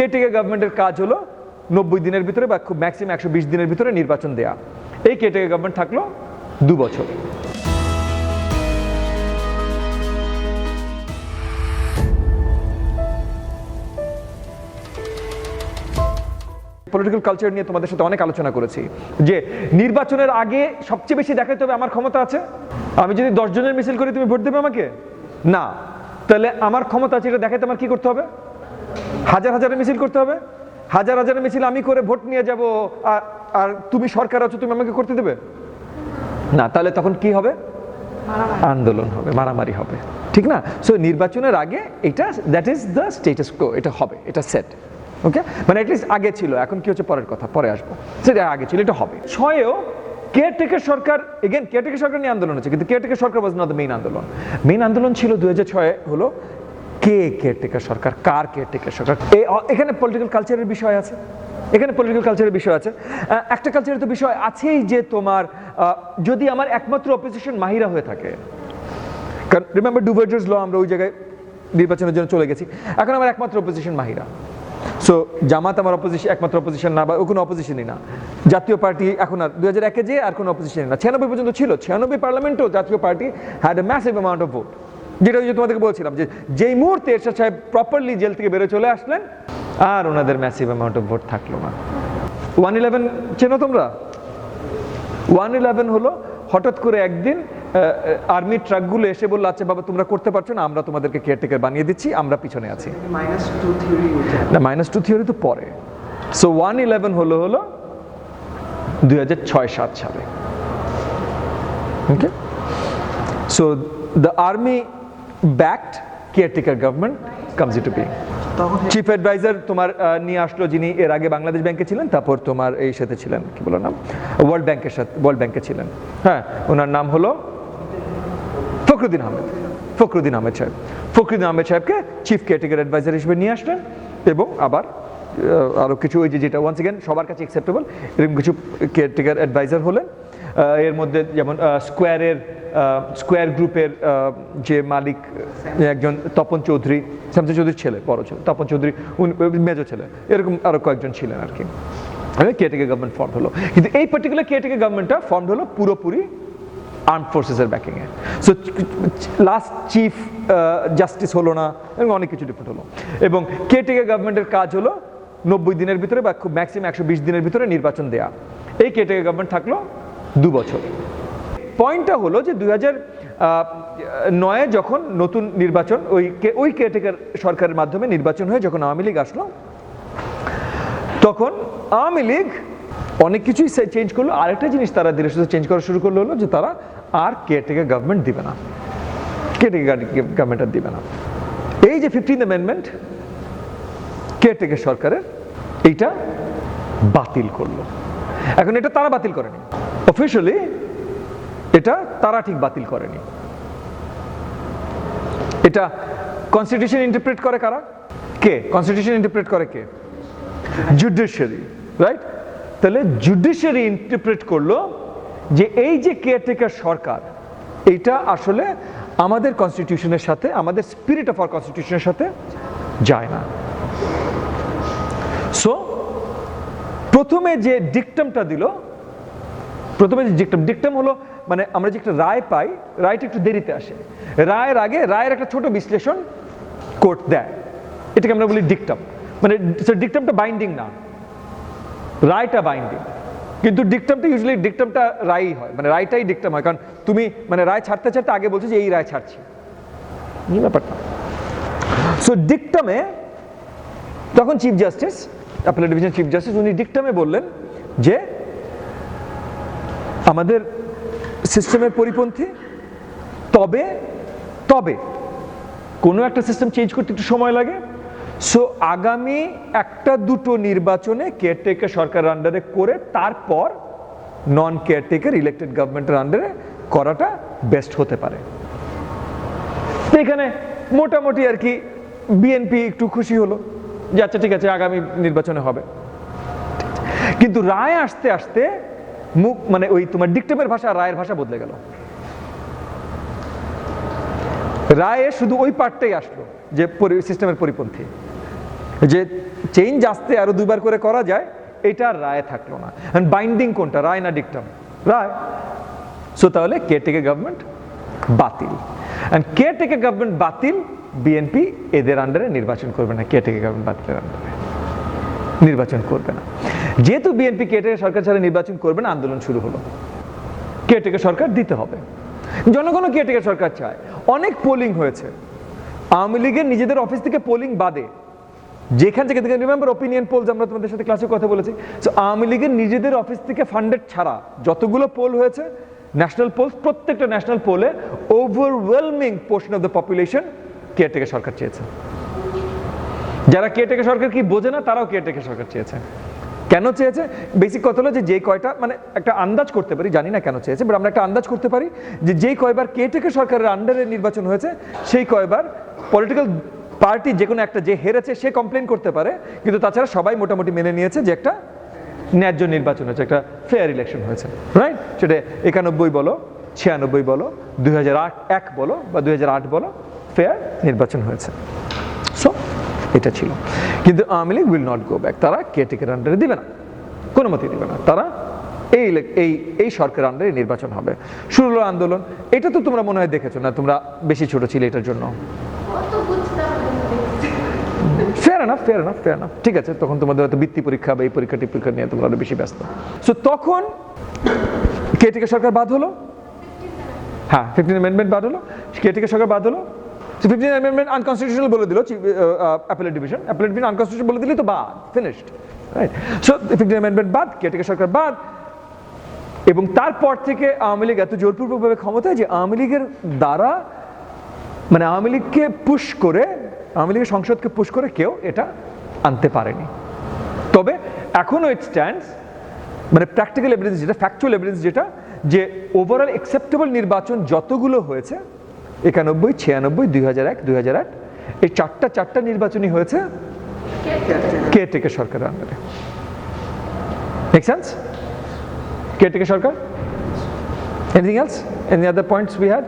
কেটিকে গভর্নমেন্টের কাজ হলো নব্বই দিনের ভিতরে বা খুব ম্যাক্সিমাম একশো বিশ দিনের ভিতরে নির্বাচন দেয়া। এই কেটিকে গভর্নমেন্ট থাকল দু বছর। পলিটিক্যাল কালচার নিয়ে তোমাদের সাথে অনেক আলোচনা করেছি। যে নির্বাচনের আগে সবচেয়ে বেশি দেখাতে হবে আমার ক্ষমতা আছে? আমি যদি দশ জনের মিছিল করি, তুমি ভোট দেবে আমাকে? না। তাহলে আমার ক্ষমতা আছে, এটা দেখাতে আমার কি করতে হবে? হাজার হাজারের মিছিল করতে হবে। হাজার হাজারের মিছিল আমি করে ভোট নিয়ে যাব আর- আর তুমি সরকার আছো তুমি আমাকে করতে দেবে? না তাহলে তখন কি হবে? আন্দোলন হবে মারামারি হবে। ঠিক না? সো নির্বাচনের আগে এটা that is the status quo এটা হবে এটা সেট ওকে মানে অ্যাটলিস্ট আগে ছিল এখন কি হচ্ছে? পরের কথা পরে আসব। সেটা আগে ছিল এটা হবে। ছয়েও কেয়ারটেকার সরকার এগেন কেয়ারটেকার সরকার নিয়ে আন্দোলন হচ্ছে কিন্তু কেয়ারটেকার সরকার ওয়াজ নট দ্য মেইন আন্দোলন। মেইন আন্দোলন ছিল দু হাজার ছয় হলো কে কেয়ারটেকার সরকার? কার কেয়ারটেকার সরকার? এখানে পলিটিক্যাল কালচারের বিষয় আছে। এখানে পলিটিক্যাল কালচারের বিষয় আছে। একটা কালচারের তো বিষয় আছেই যে তোমার যদি আমার একমাত্র অপোজিশন মাহিরা হয়ে থাকে। কারণ রিমেম্বার ডুভার্জার্স ল আমরা ওই জায়গায় নির্বাচনের জন্য চলে গেছি। এখন আমার একমাত্র অপোজিশন মাহিরা। সো জামাত আমার অপোজিশন একমাত্র অপোজিশন না বা ও কোনো অপোজিশনই না। জাতীয় পার্টি এখন আর দু হাজার একে যে আর কোনো অপোজিশন না। ছিয়ানব্বই পর্যন্ত ছিল। ছিয়ানব্বই পার্লামেন্টও Jatiya Party had a massive amount of vote যেটা ওই যে তোমাদেরকে বলছিলাম যে যেই মুহূর্তে এরশাদ সাহেব প্রপারলি জেল থেকে বেরো চলে আসলেন আর ওনাদের ম্যাসিভ অ্যামাউন্ট অফ ভোট থাকল না। ওয়ান ইলেভেন চেনো তোমরা? ওয়ান ইলেভেন হলো হঠাৎ করে একদিন আর্মি ট্রাকগুলো এসে বলল আচ্ছা বাবা তোমরা করতে পারছ না আমরা তোমাদেরকে কেয়ারটেকার বানিয়ে দিচ্ছি আমরা পিছনে আছি। না মাইনাস টু থিওরি তো পরে। সো ওয়ান ইলেভেন হলো হলো দুই হাজার ছয় সাত সালে। Okay so the army backed caretaker government comes into be তখন চিফ অ্যাডভাইজার তোমার নিয়ে আসলো যিনি এর আগে বাংলাদেশ ব্যাংকে ছিলেন, তারপর তোমার এই সাথে ছিলেন, কি বলো নাম? ওয়ার্ল্ড ব্যাংকের সাথে ওয়ার্ল্ড ব্যাংকে ছিলেন। হ্যাঁ ওনার নাম হলো ফখরুদ্দিন আহমেদ ফখরুদ্দিন আহমেদ সাহেব। ফখরুদ্দিন আহমেদ সাহেবকে চিফ কেয়ারটেকার অ্যাডভাইজার হিসেবে নিয়ে আসলেন এবং আবার আরও কিছু, ওই যে যেটা ওয়ান্স এগেন সবার কাছে অ্যাকসেপ্টেবল এরকম কিছু কেয়ারটেকার অ্যাডভাইজার হলেন। এর মধ্যে যেমন স্কোয়ারের স্কোয়ার গ্রুপের যে মালিক একজন তপন চৌধুরী শামসুল চৌধুরীর ছেলে বড় ছেলে তপন চৌধুরী উনি মেজো ছেলে এরকম আরও কয়েকজন ছিলেন আর কি। কেয়ারটেকার গভর্নমেন্ট ফর্ম হলো। কিন্তু এই পার্টিকুলার কেয়ারটেকার গভর্নমেন্টটা ফর্ম হলো পুরোপুরি আর্ম ফোর্সেসের ব্যাকিংয়ে সো লাস্ট চিফ জাস্টিস হলো না এবং অনেক কিছু ডিফারেন্ট হলো। এবং কেটিকে গভর্নমেন্টের কাজ হলো নব্বই দিনের ভিতরে বা খুব ম্যাক্সিমাম একশো বিশ দিনের ভিতরে নির্বাচন দেয়া। এই কেটিকে গভর্নমেন্ট থাকল দু বছর। পয়েন্টটা হলো যে দুই হাজার নয়ে যখন নতুন নির্বাচন, ওই ওই কেয়ারটেকার সরকারের মাধ্যমে নির্বাচন হয়ে যখন আওয়ামী লীগ আসলো, তখন আওয়ামী লীগ অনেক কিছুই চেঞ্জ করল। আরেকটা জিনিস তারা ধীরে সুস্থে চেঞ্জ করা শুরু করল হলো যে তারা আর কেয়ারটেকার গভর্নমেন্ট দিবে না। কেয়ারটেকার গভর্নমেন্ট আর দিবে না। এই যে ফিফটিন অ্যামেন্ডমেন্ট কেয়ারটেকার সরকারের এইটা বাতিল করল। এখন এটা তারা বাতিল করেনি। অফিসিয়ালি এটা তারা ঠিক বাতিল করেনি। এটা কনস্টিটিউশন ইন্টারপ্রেট করে কারা? কে? কনস্টিটিউশন ইন্টারপ্রেট করে কে? জুডিশিয়ারি রাইট তাহলে জুডিশিয়ারি ইন্টারপ্রেট করল যে এই যে কেয়ারটেকার সরকার, এইটা আসলে আমাদের কনস্টিটিউশনের সাথে, আমাদের স্পিরিট অফ আর কনস্টিটিউশনের সাথে যায় না। সো প্রথমে যে ডিকটামটা দিল প্রথমে যে ডিকটাম ডিকটাম হলো মানে আমরা যে একটা রায় পাই, রায়টা একটু দেরিতে আসে। রায়ের আগে রায়ের একটা ছোট বিশ্লেষণ কোর্ট দেয়। এটাকে আমরা বলি ডিকটাম মানে ডিকটামটা বাইন্ডিং না। রায়টা বাইন্ডিং কিন্তু ডিকটামটা ইউজুয়ালি ডিকটামটা রায়ই হয়। মানে রায়টাই ডিকটাম হয়। কারণ তুমি মানে রায় ছাড়তে ছাড়তে আগে বলছো যে এই রায় ছাড়ছি। ব্যাপারটা। সো ডিকটামে তখন chief justice appellate division chief justice উনি ডিকটামে বললেন যে আমাদের সিস্টেমের পরিপন্থী? তবে তবে কোনো একটা সিস্টেম চেঞ্জ করতে একটু সময় লাগে। সো আগামী একটা দুটো নির্বাচনে কেয়ারটেকার সরকারের আন্ডারে করে তারপর নন কেয়ারটেকার ইলেক্টেড গভর্নমেন্টের আন্ডারে করাটা বেস্ট হতে পারে। এখানে মোটামুটি আর কি বিএনপি একটু খুশি হলো যে আচ্ছা ঠিক আছে, আগামী নির্বাচনে হবে। কিন্তু রায় আসতে আসতে মুখ মানে ওই তোমার ডিকটেমের ভাষা রায়ের ভাষা বদলে গেল। রায়ে শুধু ওই পার্টটাই আসলো যে সিস্টেমের পরিপন্থী। যে চেঞ্জ আসতে আরও দুইবার করে করা যায়, এটা রায় থাকল না। বাইন্ডিং কোনটা? রায় না ডিকটাম রায়। সো তাহলে কেয়ারটেকার গভর্নমেন্ট বাতিল। অ্যান্ড কেয়ারটেকার গভর্নমেন্ট বাতিল বিএনপি এদের আন্ডারে নির্বাচন করবে না। কেয়ারটেকার গভর্নমেন্ট বাতিলের আন্ডারে নির্বাচন করবে না। যেহেতু বিএনপি কেয়ারটেকার সরকার ছাড়া নির্বাচন করবে না, আন্দোলন শুরু হলো। কেয়ারটেকার সরকার দিতে হবে। জনগণও কেয়ারটেকার সরকার চায়। অনেক পোলিং হয়েছে। আওয়ামী লীগের নিজেদের অফিস থেকে পোলিং বাদে, যেখান থেকে রিমেম্বার ওপিনিয়ন পোলস আমরা তোমাদের সাথে ক্লাসে কথা বলেছি। সো আওয়ামী লীগের নিজেদের অফিস থেকে ফান্ডেড ছাড়া যতগুলো পোল হয়েছে ন্যাশনাল পোল প্রত্যেকটা national পোলে overwhelming portion of the population caretaker সরকার চেয়েছে। যারা কেয়ারটেকার সরকার কি বোঝে না, তারাও কেয়ারটেকার সরকার চেয়েছে। কেন চেয়েছে? বেসিক কথা হলো যে যেই কয়টা মানে একটা আন্দাজ করতে পারি, জানি না কেন চেয়েছে বাট আমরা একটা আন্দাজ করতে পারি যে যেই কয়বার কেয়ারটেকার সরকারের আন্ডারে নির্বাচন হয়েছে, সেই কয়বার পলিটিক্যাল পার্টি যে কোনো একটা যে হেরেছে, সে কমপ্লেন করতে পারে, কিন্তু তাছাড়া সবাই মোটামুটি মেনে নিয়েছে যে একটা ন্যায্য নির্বাচন হয়েছে, একটা ফেয়ার ইলেকশন হয়েছে রাইট সেটা একানব্বই বলো, ছিয়ানব্বই বলো, দুই এক বলো বা দুই হাজার আট বলো ফেয়ার নির্বাচন হয়েছে। সো এটা ছিল। কিন্তু Awami League will not go back তারা কেয়ারটেকার আন্ডারে দিবে না। কোনো মতেই দিবে না। তারা এই এই এই সরকার আন্ডারে নির্বাচন হবে। শুরু হলো আন্দোলন। এটা তো তোমরা মনে হয় দেখেছ না? তোমরা বেশি ছোট ছিলে এটার জন্য। ফেয়ার না ফেয়ার না ফেয়ার না ঠিক আছে, তখন তোমাদের হয়তো বৃত্তি পরীক্ষা বা এই পরীক্ষা টি পরীক্ষা নিয়ে তোমরা বেশি ব্যস্ত। সো তখন কেটিকে সরকার বাদ হলো? হ্যাঁ ফিফটিন অ্যামেন্ডমেন্ট বাদ হলো। কেটিকে সরকার বাদ হলো। ফিফটিন অ্যামেন্ডমেন্ট আনকনস্টিটিউশনাল বলে দিল appellate division appellate division unconstitutional বলে দিলে তো বাদ finished right so fifteen amendment বাদ কেটিকে সরকার বাদ। এবং তারপর থেকে আওয়ামী লীগ এত জোরপূর্বকভাবে ক্ষমতায় যে আওয়ামী লীগের দ্বারা মানে আওয়ামী লীগকে পুশ করে, আওয়ামী লীগের সংসদকে পুশ করে কেউ এটা আনতে পারেনি। তবে এখনও ইট স্ট্যান্ডস মানে প্র্যাকটিক্যাল এভিডেন্স যেটা ফ্যাকচুয়াল এভিডেন্স যেটা, যে ওভারঅল অ্যাকসেপ্টেবল নির্বাচন যতগুলো হয়েছে একানব্বই, ছিয়ানব্বই, দুই হাজার এক, দুই হাজার আট। এই চারটা চারটা নির্বাচনী হয়েছে কেয়ারটেকার সরকারের আন্ডারে make sense caretaker Sarkar? Anything else any other points we had